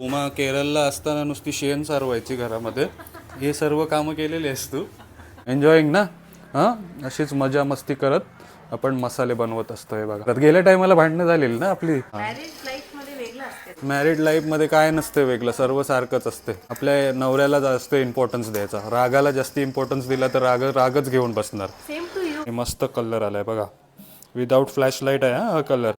उमा केरळला असताना नुसती शेण सारवायची घरामध्ये. हे सर्व कामं केलेली आहेस तू. एन्जॉईंग ना? हां? अशीच मजा मस्ती करत आपण मसाले बनवत असतो हे बघा. तर गेल्या टायमाला भांडणं झालेली ना आपली? मॅरिड लाईफमध्ये काय नसतं वेगळं सर्व सारखंच असते. आपल्या नवऱ्याला जास्त इम्पॉर्टन्स द्यायचा. रागाला जास्त इम्पॉर्टन्स दिला तर राग रागच घेऊन बसणार. हे मस्त कलर आलाय बघा. विदाउट फ्लॅश लाइट आहे हा कलर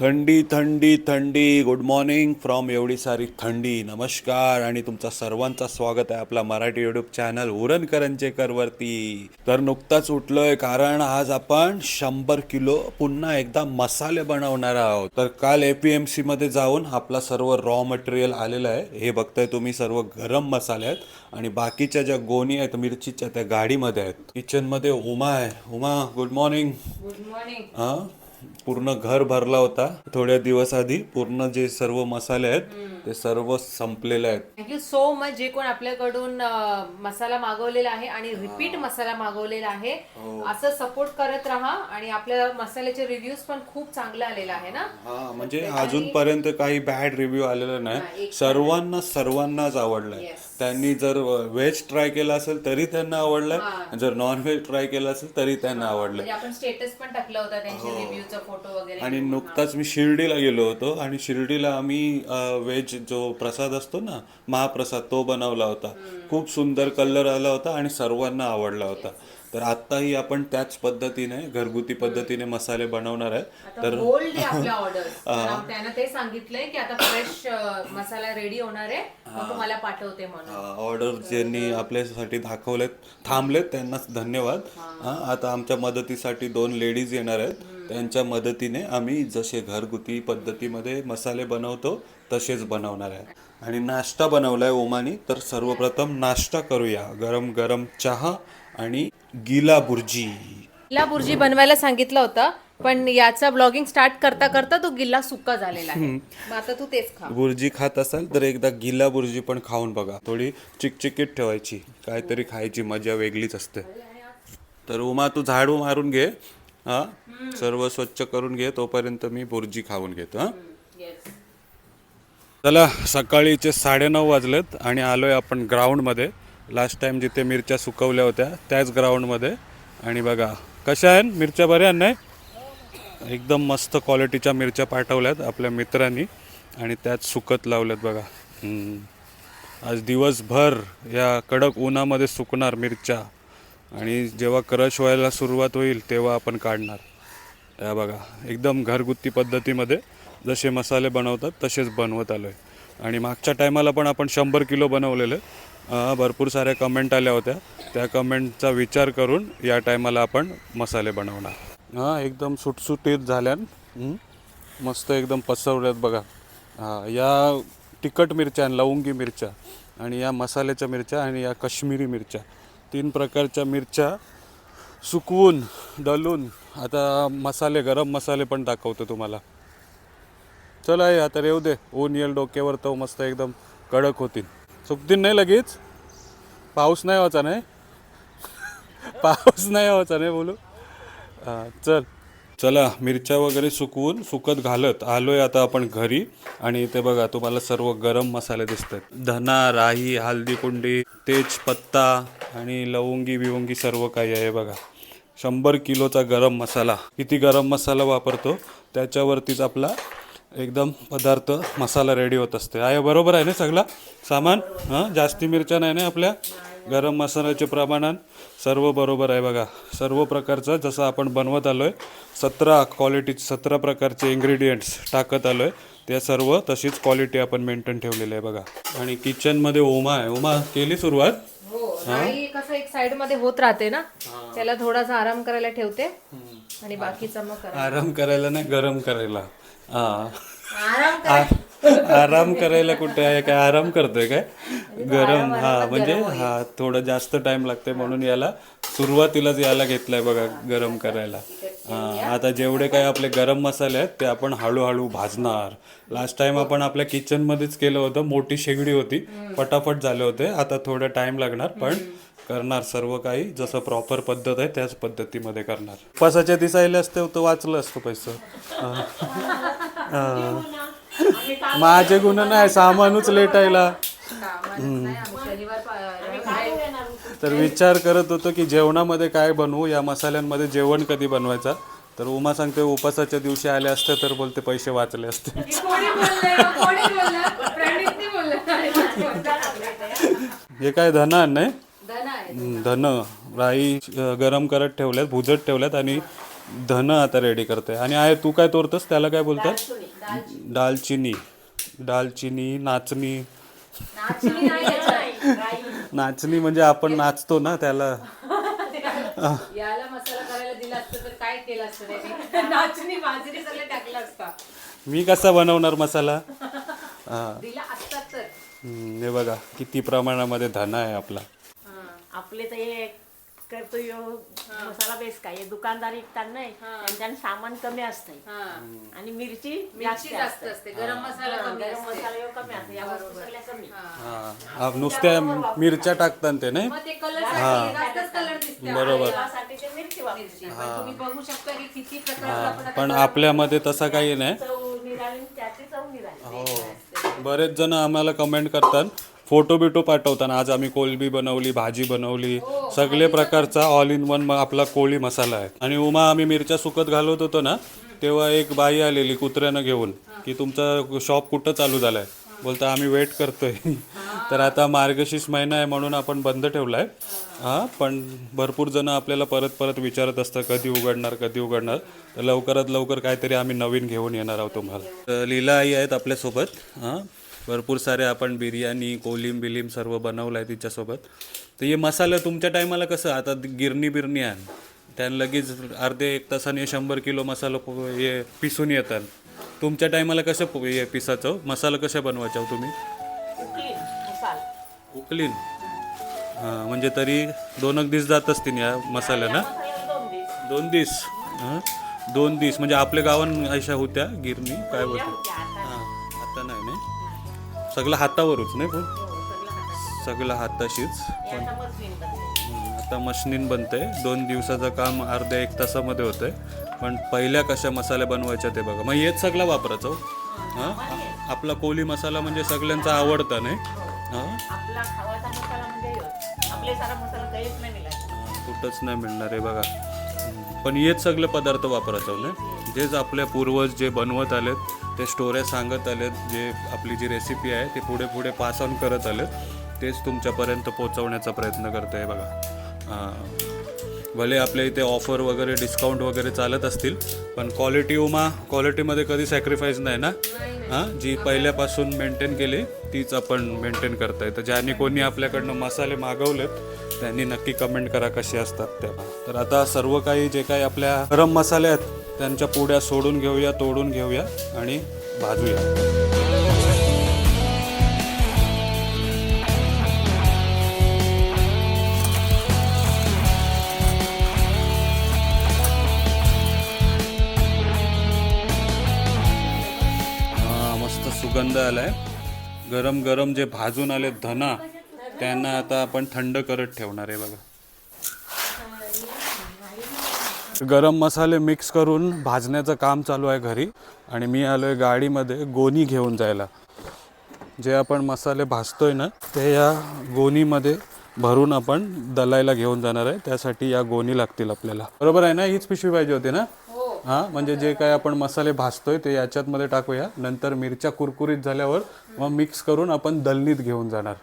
थंडी थंडी थंडी. गुड मॉर्निंग फ्रॉम एवढी सारी थंडी. नमस्कार. आणि तुमचा सर्वांचा स्वागत आहे आपला मराठी युट्यूब चॅनल उरणकरंचेकरवरती तर नुकताच उठलोय कारण आज आपण शंभर किलो पुन्हा एकदा मसाले बनवणार आहोत. तर काल एपीएमसी मध्ये जाऊन आपला सर्व रॉ मटेरियल आलेलं आहे. हे बघताय तुम्ही सर्व गरम मसाले आहेत. आणि बाकीच्या ज्या गोणी आहेत मिरचीच्या त्या गाडीमध्ये आहेत. किचनमध्ये उमा आहे. Uma good morning good morning हा? पूर्ण घर भरला होता. थोड्या दिवस आधी पूर्ण जे सर्व मसाले आहेत ते सर्व संपलेले आहेत. थँक्यू सो मच जे कोण आपल्याकडून अं, मसाला मागवलेला आहे आणि रिपीट मसाला मागवलेला आहे असं सपोर्ट करत राहा आणि आपल्या मसाल्याचे रिव्ह्यूज पण खूप चांगला आलेला आहे ना? हा म्हणजे अजूनपर्यंत काही बॅड रिव्ह्यू आलेला नाही. सर्वांना सर्वांनाच आवडलाय. त्यांनी जर व्हेज ट्राय केला असेल तरी त्यांना आवडलाय जर नॉन व्हेज ट्राय केला असेल तरी त्यांना आवडलंय. म्हणजे आपण स्टेटस पण टाकला होता त्यांचे रिव्ह्यूचा फोटो वगैरे आणि नुकताच मी शिर्डीला गेलो होतो आणि शिर्डीला आम्ही व्हेज जो प्रसाद असतो ना महाप्रसाद तो बनवला होता. खूप सुंदर कलर आला होता आणि सर्वांना आवडला होता. तर आत्ताही आपण त्याच पद्धतीने घरगुती पद्धतीने मसाले बनवणार आहे. आता बोल्ड आहे आपल्या ऑर्डर त्यानं ते सांगितलंय की आता फ्रेश मसाला रेडी होणार आहे. मग तुम्हाला पाठवते म्हणून. ऑर्डर ज्यांनी आपल्यासाठी दाखवलेत थांबलेत त्यांना धन्यवाद. हा, आता आमच्या मदतीसाठी दोन लेडीज येणार आहेत. त्यांच्या मदतीने आम्ही जसे घरगुती पद्धतीमध्ये मसाले बनवतो तसेच बनवणार आहे. आणि नाश्ता बनवलाय ओमानी तर सर्वप्रथम नाश्ता करूया. गरम गरम चहा आणि गिला बुर्जी. गिल्ला बुर्जी बनवायला सांगितलं होतं पण याचा ब्लॉगिंग स्टार्ट करता करता तो गिल्ला सुक्का झालेला आहे. मग आता तू तेच खा. बुर्जी खात असाल तर एकदा गिला बुर्जी पण खाऊन बघा. थोडी चिकचिकीत ठेवायची. काहीतरी खायची मजा वेगळीच असते. तर उमा तू झाडू मारून घे. हा? सर्व स्वच्छ करून घे तोपर्यंत मी बुर्जी खाऊन घेतो हा? चला सकाळीचे साडेनऊ वाजलेत आणि आलोय आपण ग्राउंडमध्ये लास्ट टाइम जिथे मिरच्या सुकवल्या होत्या त्याच ग्राउंडमध्ये आणि बघा कशा आहेत? मिरच्या बऱ्या नाही? एकदम मस्त क्वालिटीच्या मिरच्या पाठवल्यात आपल्या मित्रांनी. आणि त्यात सुकत लावल्यात बघा. आज दिवसभर या कडक उन्हामध्ये सुकणार मिरच्या. आणि जेव्हा क्रश व्हायला सुरुवात होईल तेव्हा आपण काढणार. या बघा एकदम घरगुती पद्धतीमध्ये जसे मसाले बनवतात तसेच बनवत आलो आहे आणि मागच्या टायमाला पण आपण शंभर किलो बनवलेले. भरपूर साऱ्या कमेंट आल्या होत्या. त्या कमेंटचा विचार करून या टायमाला आपण मसाले बनवणार. हां एकदम सुटसुटीत झाल्यान मस्त एकदम पसरवल्यात बघा. हां या तिखट मिरच्या लवंगी मिरच्या आणि या मसाल्याच्या मिरच्या आणि या काश्मीरी मिरच्या. तीन प्रकारच्या मिरच्या सुकवून दलून आता मसाले गरम मसाले पण दाखवतो तुम्हाला. चला हे आता येऊ दे. ऊन येईल डोक्यावर तो मस्त एकदम कडक होतील. सुकतील नाही लगेच. पाऊस नाही व्हायचा नाही. पाऊस नाही व्हायचा नाही बोलू. हां चल. चला मिरच्या वगैरे सुकवून सुकत घालत आलोय आता आपण घरी. आणि इथे बघा तुम्हाला सर्व गरम मसाले दिसत आहेत धना राई हळदी कुंडी तेजपत्ता आणि लवंगी बिवंगी सर्व काही आहे बघा. शंभर किलोचा गरम मसाला. किती गरम मसाला वापरतो? त्याच्यावरतीच आपला एकदम पदार्थ मसाला रेडी होत असते आहे बरोबर आहे ना सगळा? सामान? हां? जास्ती मिरच्या नाही ना आपल्या? गरम मसाल्याचे प्रमाणात? सर्व बरोबर आहे बघा. सर्व प्रकारचं जसं आपण बनवत आलो आहे सतरा क्वालिटी सतरा प्रकारचे इन्ग्रेडियंट्स टाकत आलो आहे त्या सर्व तशीच क्वालिटी आपण मेंटेन ठेवलेली आहे बघा. आणि किचनमध्ये ओमा आहे. ओमा केली सुरुवात? हो कसं एक साइडमध्ये होत राहते ना त्याला थोडासा आराम करायला ठेवते आणि बाकीचा मग करा. आराम करायला नाही गरम करायला. हां आराम करा आ- आराम करायला कुठे आहे काय आराम करतोय काय गरम हा म्हणजे हा थोडं जास्त टाइम लागते म्हणून याला सुरुवातीलाच याला घेतलाय बघा गरम करायला हा आता जेवढे काही आपले गरम मसाले आहेत ते आपण हळूहळू भाजणार लास्ट टाइम आपण आपल्या किचन मध्येच केलं होतं मोठी शेगडी होती पटापट झाले होते आता थोडं टाइम लागणार पण करणार सर्व काही जसं प्रॉपर पद्धत आहे त्याच पद्धतीमध्ये करणार. उपासाच्या दिसायला असते तर वाचलं असतं पैसे. माझे गुण नाही सामानच लेटायला. तर विचार करत होतो की जेवणामध्ये काय बनवू या मसाल्यांमध्ये जेवण कधी बनवायचा? तर उमा सांगते उपासाच्या दिवशी आले असते तर बोलते पैसे वाचले असते. हे काय धना नाही धन राई गरम करत ठेवल्यात भुजत ठेवल्यात आणि धन आता रेडी करते आणि आहे तू काय तोरतस त्याला काय बोलतात दालचिनी. दालचिनी. नाचणी. नाचणी म्हणजे आपण नाचतो ना त्याला. याला मसाला करायला दिला असतं तर काय केलं असतं त्याने? नाचणी बाजरी सगळं टाकलं असतं. मी कसा बनवणार मसाला? दिला असता तर. हम्म, हे बघा किती प्रमाणामध्ये धना आहे आपला. आपले तर हे करतो यो मसाला बेस काय? हे दुकानदार विकतात नाही त्यांच्यानं सामान कमी असतंय. हा. आणि मिरची मिरची जास्त असते. गरम मसाला कमी गरम असते. मसाला यो कमी असते या वस्तू सगळ्या कमी. हा. हा, नुसत्या मिरच्या टाकतात ते नाही? मग ते कलर जास्तच कलर दिसते. बरोबर. त्यासाठी ते मिरची वापरायची पण तुम्ही बघू शकता की किती प्रकारचा आपण पण आपल्यामध्ये तसा काही नाही. चव निराळी त्याची चव निराळी. हो. बरेच जण आम्हाला कमेंट करतात फोटो बिटो पाठवताना आज आम्ही कोलबी बनवली भाजी बनवली. सगळे प्रकारचा ऑल इन वन आपला कोळी मसाला आहे. आणि उमा आम्ही मिरच्या सुकत घालत होतो ना तेव्हा एक बाई आलेली कुत्र्यानं घेऊन की तुमचा शॉप कुठं चालू झालाय? बोलता आम्ही वेट करतोय. तर आता मार्गशीर्ष महिना आहे म्हणून आपण बंद ठेवलाय. हा पण भरपूर जण आपल्याला परत परत विचारत असतात कधी उघडणार कधी उघडणार? तर लवकरात लवकर काहीतरी आम्ही नवीन घेऊन येणार आहोत तुम्हाला. तर लीला आई आहेत आपल्यासोबत. हां भरपूर सारे आपण बिर्याणी कोलिम बिलीम सर्व बनवलं आहे तिच्यासोबत. तर हे मसाला तुमच्या टायमाला कसं? आता गिरणी बिरणी आहे. त्यानं लगेच अर्धे एक तासाने शंभर किलो मसाला हे पिसून येतात. तुमच्या टायमाला कसं प- हे पिसाचं मसाला कशा बनवायचा हो तुम्ही? उकलीन हां म्हणजे तरी दोन एक दिवस जात असतील या मसाल्यानं मसाला दोन दिस. हां? दोन दिस. म्हणजे आपल्या गावान अशा होत्या गिरणी? काय बोलते? सगळं हातावरच नाही पण? हो, सगळं हाताशीच. हम्म, आता मशनीन बनते. दोन दिवसाचं काम अर्ध्या एक तासामध्ये होतंय. पण पहिल्या कशा मसाले बनवायच्या ते बघा. मग हेच सगळं वापरायचं हो. हां आपला कोली मसाला म्हणजे सगळ्यांचा आवडता नाही? हां. मसाला म्हणजे हां, कुठंच नाही मिळणार आहे बघा. पण हेच सगळे पदार्थ वापरायचं नाही? जेच आपले पूर्वज जे बनवत आलेत ते स्टोऱ्या सांगत आलेत जे आपली जी रेसिपी आहे ती पुढे पुढे पास ऑन करत आलेत तेच तुमच्यापर्यंत पोहोचवण्याचा प्रयत्न करतो आहे बघा. हां भले आपल्या इथे ऑफर वगैरे डिस्काउंट वगैरे चालत असतील पण क्वालिटी उमा क्वालिटीमध्ये कधी सॅक्रिफाईस नाही ना? हां? जी पहिल्यापासून मेंटेन केली तीच आपण मेंटेन करताय. तर ज्यांनी कोणी आपल्याकडनं मसाले मागवलेत त्यांनी नक्की कमेंट करा कसे असतात त्या. तर आता सर्व काही जे काही आपल्या गरम मसाले आहेत त्यांच्या पुड्या सोडून घेऊया तोडून घेऊया आणि भाजूया. मस्त सुगंध आलाय. गरम गरम जे भाजून आले धना त्यांना आता आपण थंड करत ठेवणार आहे बघा. गरम मसाले मिक्स करून भाजण्याचं काम चालू आहे घरी. आणि मी आलोय गाडीमध्ये गोणी घेऊन जायला. जे आपण मसाले भाजतोय ना ते या गोणीमध्ये भरून आपण दलायला घेऊन जाणार आहे. त्यासाठी या गोणी लागतील आपल्याला. बरोबर आहे ना? हीच पिशवी पाहिजे होती ना? हा. म्हणजे जे काय आपण मसाले भाजतोय ते याच्यात मध्ये टाकूया. नंतर मिरच्या कुरकुरीत झाल्यावर मग मिक्स करून आपण दलनीत घेऊन जाणार.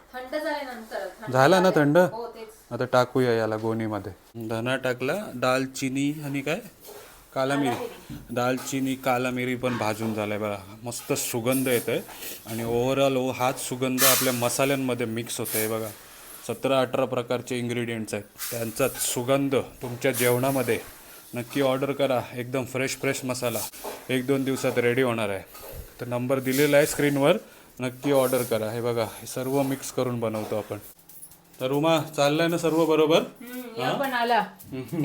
झाला ना थंड? हो आता टाकूया याला गोणीमध्ये. धना टाकला दालचिनी आणि काय? काला मिरी दालचिनी काला मिरी पण भाजून झालाय बघा. मस्त सुगंध येतो आहे आणि ओव्हरऑल हो, हाच सुगंध आपल्या मसाल्यांमध्ये मिक्स होतो आहे बघा. सतरा अठरा प्रकारचे इंग्रेडियंट्स आहेत. त्यांचाच सुगंध तुमच्या जेवणामध्ये नक्की ऑर्डर करा. एकदम फ्रेश फ्रेश मसाला. एक दोन दिवसात रेडी होणार आहे. तर नंबर दिलेला आहे स्क्रीनवर नक्की ऑर्डर करा. हे बघा हे सर्व मिक्स करून बनवतो आपण. तर उमा चाललंय ना सर्व बरोबर? या पण आला.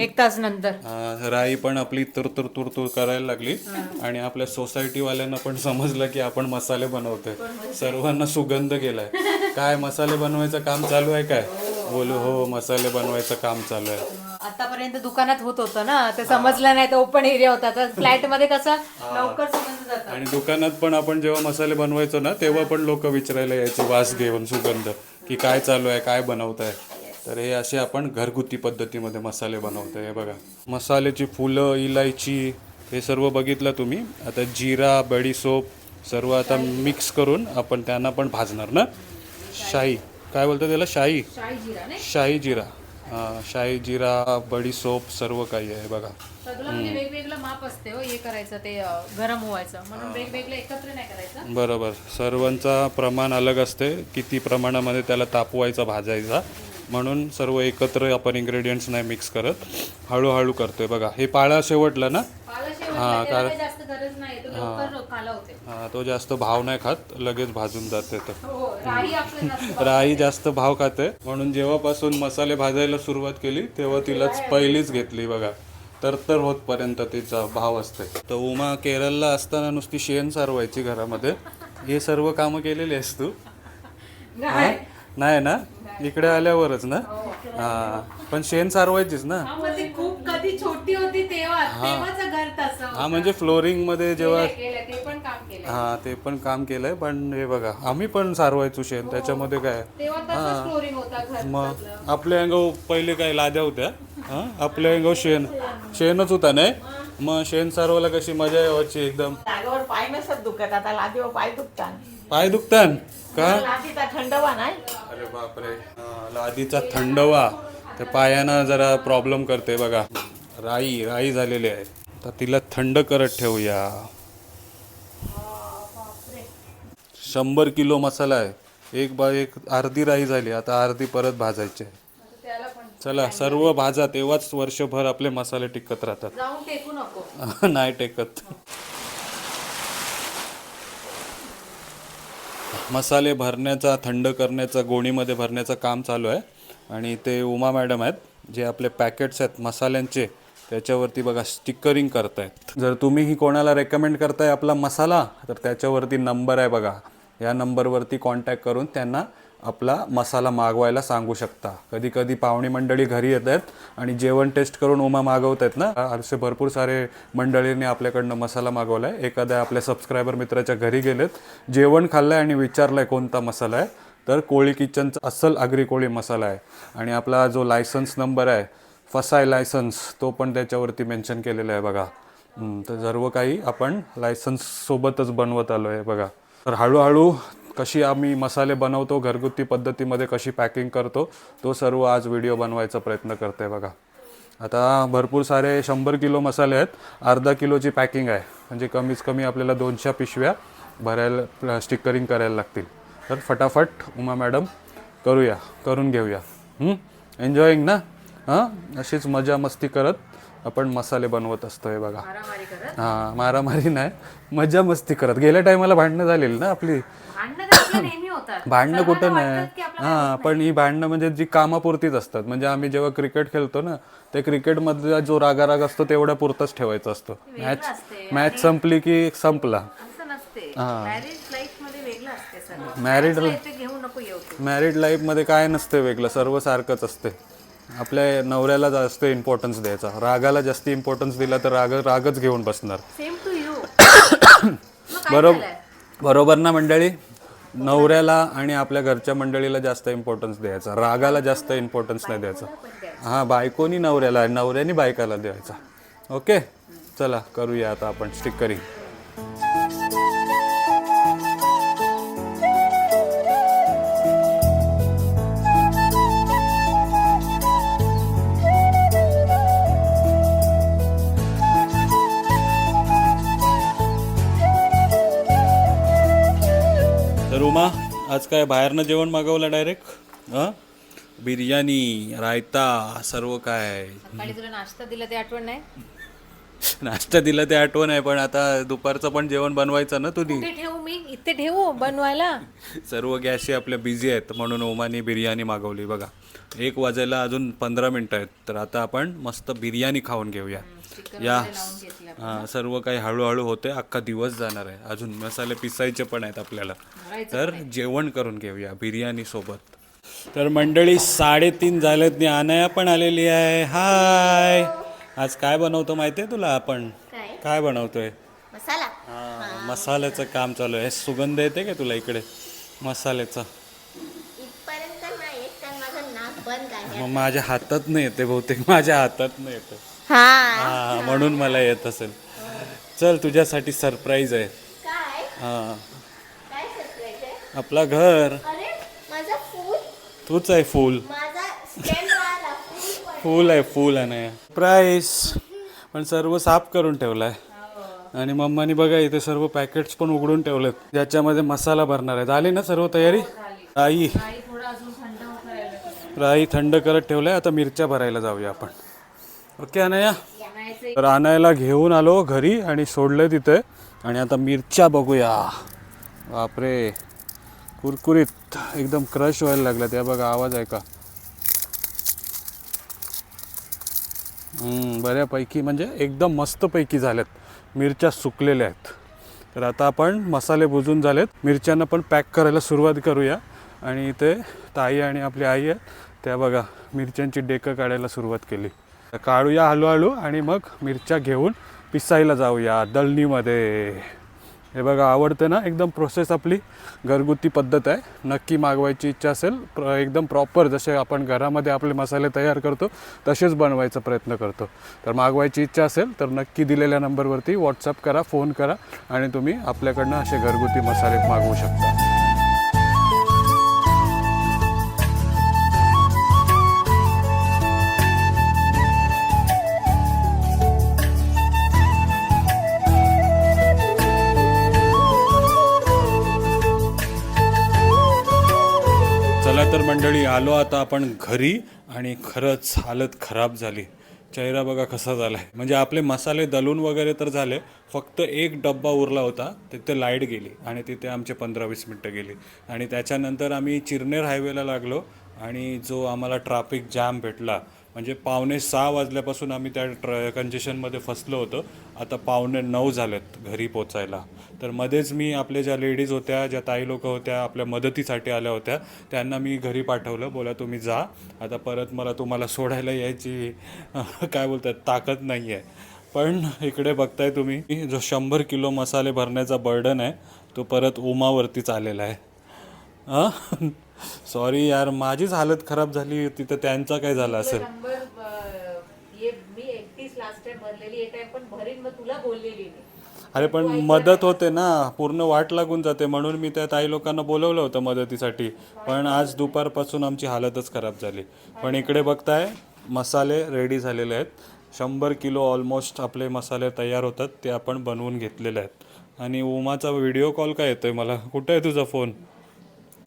एक तास नंतर. हा, राई पण आपली तुर तुर तुर तुर करायला लागली. आणि आपल्या सोसायटी वाल्यांना पण समजलं की आपण मसाले बनवतोय. सर्वांना सुगंध गेलाय. काय मसाले बनवायचं काम चालू आहे काय? बोलू हो मसाले बनवायचं काम चालू आहे. आतापर्यंत दुकानात होत होतं ना ते समजलं नाही तर ओपन एरिया होता. तर फ्लॅटमध्ये कसं लवकर समजलं जातं. आणि दुकानात पण आपण जेव्हा मसाले बनवायचो ना तेव्हा पण लोक विचारायला यायचे वास घेऊन सुगंध. की काय चालू आहे काय बनवताय तर हे असे आपण घरगुती पद्धतीमध्ये मसाले बनवतोय हे बघा. मसाल्याची फुलं इलायची हे सर्व बघितलं तुम्ही. आता जिरा बडीसोप सर्व आता मिक्स करून आपण त्यांना पण भाजणार ना? शाही. काय बोलतो त्याला? शाही? शाही जिरा नाही? शाही जिरा. हा, शाही जिरा बडीसोप सर्व काही आहे बघा. सगळं म्हणजे वेगवेगळं माप असते हो हे करायचं ते अं, गरम व्हायचं. म्हणून वेगवेगळं एकत्र नाही करायचं. बरोबर. सर्वांचा प्रमाण अलग असते किती प्रमाणामध्ये त्याला तापवायचा भाजायचा. म्हणून सर्व एकत्र आपण इन्ग्रेडियंट्स नाही मिक्स करत. हळूहळू करतोय बघा. हे पाळा शेवटला ना? त्याला काही जास्त गरज नाही तो लवकर काला होते. हा, तो जास्त भाव नाही खात लगेच भाजून जाते तर हो राही आपलं जास्त राई जास्त भाव खाते. म्हणून जेव्हापासून मसाले भाजायला सुरुवात केली तेव्हा तिलाच पहिलीच घेतली बघा. तर तर होतपर्यंत तिचा भाव असते. तर उमा केरळला असताना नुसती शेण सारवायची घरामध्ये. हे सर्व कामं केलेली आहेस तू. हा? नाही ना? इकडे आल्यावरच ना? हा. पण शेण सारवायचीच ना? हा, ती खूप कधी छोटी होती तेव्हा तेव्हाच घर तसं हा म्हणजे फ्लोरिंगमध्ये जेव्हा केलंय ते पण काम केलंय हा ते पण काम केलंय पण हे बघा आम्ही पण सारवायचो शेण त्याच्यामध्ये काय? तेव्हा तसंच फ्लोरिंग होता घर मग आपल्या अंगावर पहिले काय लाद्या होत्या? हा? आपल्या अंगावर शेण. शेणच होता नाही? मग शेण सारवायला कशी मजा यायची एकदम? जागेवर पाय नसत दुखत आता लादीवर पाय दुखतात. पाय दुखतान का? लादीचा थंडवा नाही? अरे बापरे. हा, लादीचा थंडवा. त्या पायानं जरा प्रॉब्लेम करते बघा. राई राई झालेली आहे. तर तिला थंड करत ठेवूया. शंभर किलो मसाला आहे. एक बा एक अर्धी राई झाली. आता अर्धी परत भाजायची आहे. चला सर्व भाजा तेव्हाच वर्षभर आपले मसाले टिकत राहतात. नाही टेकत. मसाले भरण्याचा थंड करण्याचा गोणीमध्ये भरण्याचं काम चालू आहे. आणि ते उमा मॅडम आहेत जे आपले पॅकेट्स आहेत मसाल्यांचे त्याच्यावरती बघा स्टिकरिंग करतायत. जर तुम्हीही कोणाला रेकमेंड करताय आपला मसाला तर त्याच्यावरती नंबर आहे बघा. या नंबरवरती कॉन्टॅक्ट करून त्यांना आपला मसाला मागवायला सांगू शकता. कधी कधी पाहुणी मंडळी घरी येत आहेत आणि जेवण टेस्ट करून उमा मागवत आहेत ना? असे भरपूर सारे मंडळींनी आपल्याकडनं मसाला मागवला आहे एखाद्या आपल्या सबस्क्रायबर मित्राच्या घरी गेलेत जेवण खाल्लं आहे आणि विचारलं आहे कोणता मसाला आहे तर कोळी किचनचा अस्सल आगरी कोळी मसाला आहे. आणि आपला जो लायसन्स नंबर आहे फसाय लायसन्स तो पण त्याच्यावरती मेन्शन केलेला आहे बघा. तर सर्व काही आपण लायसन्ससोबतच बनवत आलो आहे बघा. तर हळूहळू कशी आम्ही मसाले बनवतो घरगुती पद्धतीमध्ये कशी पॅकिंग करतो तो सर्व आज व्हिडिओ बनवायचा प्रयत्न करते बघा. आता भरपूर सारे शंभर किलो मसाले आहेत. अर्धा किलोची पॅकिंग आहे. म्हणजे कमीत कमी आपल्याला दोनशे पिशव्या भरायला स्टिकरिंग करायला लागतील. तर फटाफट उमा मॅडम करूया करून घेऊया. एन्जॉईंग ना? हां? अशीच मजा मस्ती करत आपण मसाले बनवत असतोय बघा. मारामारी करत? हां मारामारी नाही. मजा मस्ती करत. गेल्या टायमाला भांडणं झालेली ना आपली? भांडणं कुठं नाही. हां पण ही भांडणं म्हणजे जी कामापुरतीच असतात. म्हणजे आम्ही जेव्हा क्रिकेट खेळतो ना ते क्रिकेटमधला जो रागाराग असतो तेवढ्या पुरताच ठेवायचा असतो. मॅच असते. मॅच संपली की संपला. असं नसते मॅरेज लाईफमध्ये वेगळं असते सर मॅरिड मॅरिड लाईफमध्ये काय नसते वेगळं सर्व सारखंच असते. आपल्या नवऱ्याला जास्त इम्पॉर्टन्स द्यायचा. रागाला जास्त इम्पॉर्टन्स दिला तर राग रागच घेऊन बसणार. बरोबर बरोबर ना मंडळी? नवऱ्याला आणि आपल्या घरच्या मंडळीला जास्त इम्पॉर्टन्स द्यायचा. रागाला जास्त इम्पॉर्टन्स नाही द्यायचा. हां बायकोनी नवऱ्याला नवऱ्यानी बायकाला द्यायचा. ओके चला करूया आता आपण. स्टिकरिंग आज काय बाहेरनं जेवण मागवलं डायरेक्ट हां? बिर्याणी रायता सर्व काय? सकाळी तुला नाश्ता दिला ते आठवण नाही? नाश्ता दिला ते आठवण आहे पण आता दुपारचं पण जेवण बनवायचं ना तुझी? कुठे ठेवू मी इथे ठेवू बनवायला? सर्व गॅसही आपल्या बिझी आहेत म्हणून ओमानी बिर्याणी मागवली. बघा एक वाजायला अजून पंधरा मिनटं आहेत तर आता आपण मस्त बिर्याणी खाऊन घेऊया. या हां सर्व काही हळूहळू होते अख्खा दिवस जाणार आहे. अजून मसाले पिसायचे पण आहेत आपल्याला. तर जेवण करून घेऊया बिर्याणी सोबत. तर मंडळी साडेतीन झालेत आणि अनया पण आलेली आहे. हाय आज काय बनवतो माहिती आहे तुला आपण? काय? काय बनवतोय? मसाला. हा, मसाल्याचं काम चालू आहे. सुगंध येते का तुला इकडे? मसाल्याचा. इथपर्यंत नाही येत कारण माझं नाक बंद आहे. मग माझ्या हातात नाही येते बहुतेक. माझ्या हातात नाही येते. हा. हा म्हणून मला येत असेल. चल तुझ्यासाठी सरप्राईज आहे. काय? हा. काय सरप्राईज आहे? आपला घर. अरे माझा फूल. तूच आहे फुल. माझा फूल आहे फुल आहे प्राईस पण सर्व साफ करून ठेवलाय. आणि मम्मानी बघा इथे सर्व पॅकेट्स पण उघडून ठेवलेत. ज्याच्यामध्ये मसाला भरणार आहे. झाली ना सर्व तयारी? आई आई थोडं अजून थंड करायला राई थंड करत ठेवलंय. आता मिरच्या भरायला जाऊया आपण. ओके अनया? तर आणायला घेऊन आलो घरी आणि सोडलं तिथे. आणि आता मिरच्या बघूया. बापरे. कुरकुरीत. एकदम क्रश व्हायला लागला त्या बघा आवाज आहे का हम्म, बऱ्यापैकी म्हणजे एकदम मस्तपैकी झाल्यात मिरच्या सुकलेल्या आहेत. तर आता आपण मसाले बुजून झालेत. मिरच्यांना पण पॅक करायला सुरुवात करूया. आणि इथे ताई आणि आपली आई आहेत. त्या बघा मिरच्यांची डेकं काढायला सुरुवात केली. तर काढूया हळूहळू आणि मग मिरच्या घेऊन पिसायला जाऊया दळणीमध्ये. हे बघा आवडते ना? एकदम प्रोसेस आपली घरगुती पद्धत आहे. नक्की मागवायची इच्छा असेल प्र एकदम प्रॉपर जसे आपण घरामध्ये आपले मसाले तयार करतो तसेच बनवायचा प्रयत्न करतो. तर मागवायची इच्छा असेल तर नक्की दिलेल्या नंबरवरती व्हॉट्सअप करा फोन करा आणि तुम्ही आपल्याकडनं असे घरगुती मसाले मागवू शकता. मंडळी आलो आता आपण घरी आणि खरंच हालत खराब झाली. चेहरा बघा कसा झालाय. म्हणजे आपले मसाले दलून वगैरे तर झाले फक्त एक डब्बा उरला होता तिथे लाइट गेली आणि तिथे आमचे पंधरा वीस मिनटं गेली. आणि त्याच्यानंतर आम्ही चिरनेर हायवेला लागलो आणि जो आम्हाला ट्राफिक जाम भेटला म्हणजे पावणे सहा वाजल्यापासून आम्ही त्या ट्र कंजेशनमध्ये फसलो होतो. आता पावणे नऊ झालेत घरी पोचायला. तर मध्येच मी आपल्या ज्या लेडीज होत्या ज्या ताई लोक होत्या आपल्या मदतीसाठी आल्या होत्या त्यांना मी घरी पाठवलं. बोला तुम्ही जा. आता परत मला तुम्हाला सोडायला यायची काय बोलतात ताकद नाही आहे पण इकडे बघताय तुम्ही जो शंभर किलो मसाले भरण्याचा बर्डन आहे तो परत उमावरतीच आलेला आहे. सॉरी यार माझीच हालत खराब झाली तिथं त्यांचा काय झाला असेल? नंबर ये मी एकटीच लास्ट टाइम भरलेली ये टाइम पण भरीन मग तुला बोललेली मी. अरे पण मदत होते ना पूर्ण वाट लागून जाते म्हणून मी त्या ताई लोकांना बोलवलं होतं मदतीसाठी. पण आज दुपारपासून आमची हालतच खराब झाली. पण इकडे बघताय मसाले रेडी झालेले आहेत. शंभर किलो ऑलमोस्ट आपले मसाले तयार होतात ते आपण बनवून घेतलेले आहेत. आणि उमाचा व्हिडिओ कॉल काय येतोय मला? कुठे आहे तुझा फोन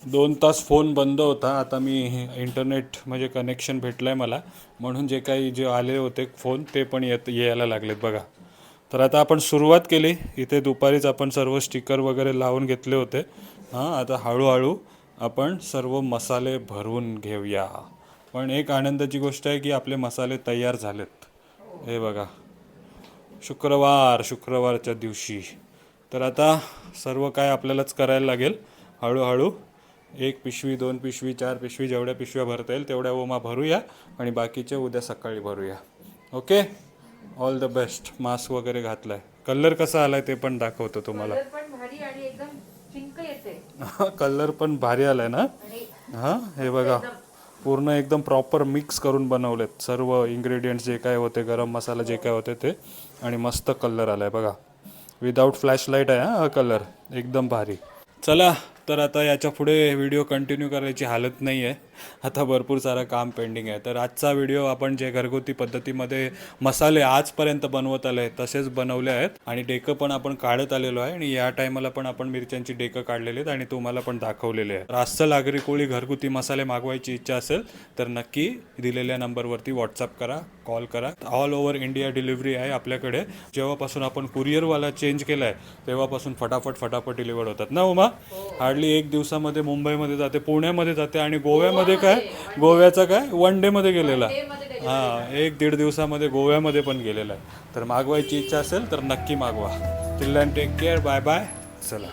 दोन तास फोन बंद होता. आता मी इंटरनेट म्हणजे कनेक्शन भेटलं आहे मला. म्हणून जे काही जे आले होते फोन ते पण येत यायला लागलेत बघा. तर आता आपण सुरुवात केली. इथे दुपारीच आपण सर्व स्टिकर वगैरे लावून घेतले होते. हां आता हळूहळू आपण सर्व मसाले भरून घेऊया. पण एक आनंदाची गोष्ट आहे की आपले मसाले तयार झालेत. हे बघा. शुक्रवार शुक्रवारच्या दिवशी. तर आता सर्व काय आपल्यालाच करायला लागेल. हळूहळू एक पिशवी दोन पिशवी चार पिशवी जेवढ्या पिशव्या भरता येईल तेवढ्या ओमा भरूया आणि बाकीचे उद्या सकाळी भरूया. Okay all the best mask वगैरे घातलाय. कलर कसा आलाय ते पण दाखवतो तुम्हाला. कलर पण भारी आलाय ना? हां हे बघा. पूर्ण एकदम प्रॉपर मिक्स करून बनवलेत. सर्व इन्ग्रेडियंट्स जे काय होते गरम मसाला जे काय होते ते. आणि मस्त कलर आलाय बघा. विदाऊट फ्लॅश लाइट आहे हा कलर एकदम भारी. चला तर आता याच्यापुढे व्हिडिओ कंटिन्यू करायची हालत नाही आहे आता भरपूर सारं काम पेंडिंग आहे. तर आजचा व्हिडिओ आपण जे घरगुती पद्धतीमध्ये मसाले आजपर्यंत बनवत आले तसेच बनवले आहेत. आणि डेकं पण आपण काढत आलेलो आहे आणि या टायमाला पण आपण मिरच्यांची डेकं काढलेली आहेत आणि तुम्हाला पण दाखवलेले आहेत रास्त लागरी कोळी घरगुती मसाले मागवायची इच्छा असेल तर नक्की दिलेल्या नंबरवरती व्हॉट्सअप करा कॉल करा. ऑल ओव्हर इंडिया डिलिव्हरी आहे आपल्याकडे. जेव्हापासून आपण कुरिअरवाला चेंज केला आहे तेव्हापासून फटाफट फटाफट डिलिव्हर होतात. ना उमा? हार्डली एक दिवसामध्ये मुंबईमध्ये जाते पुण्यामध्ये जाते आणि गोव्यामध्ये काय? गोव्याचा काय? वन डेमध्ये गेलेला. हां एक दीड दिवसामध्ये गोव्यामध्ये पण गेलेला आहे. तर मागवायची इच्छा असेल तर नक्की मागवा. Till take care bye bye चला.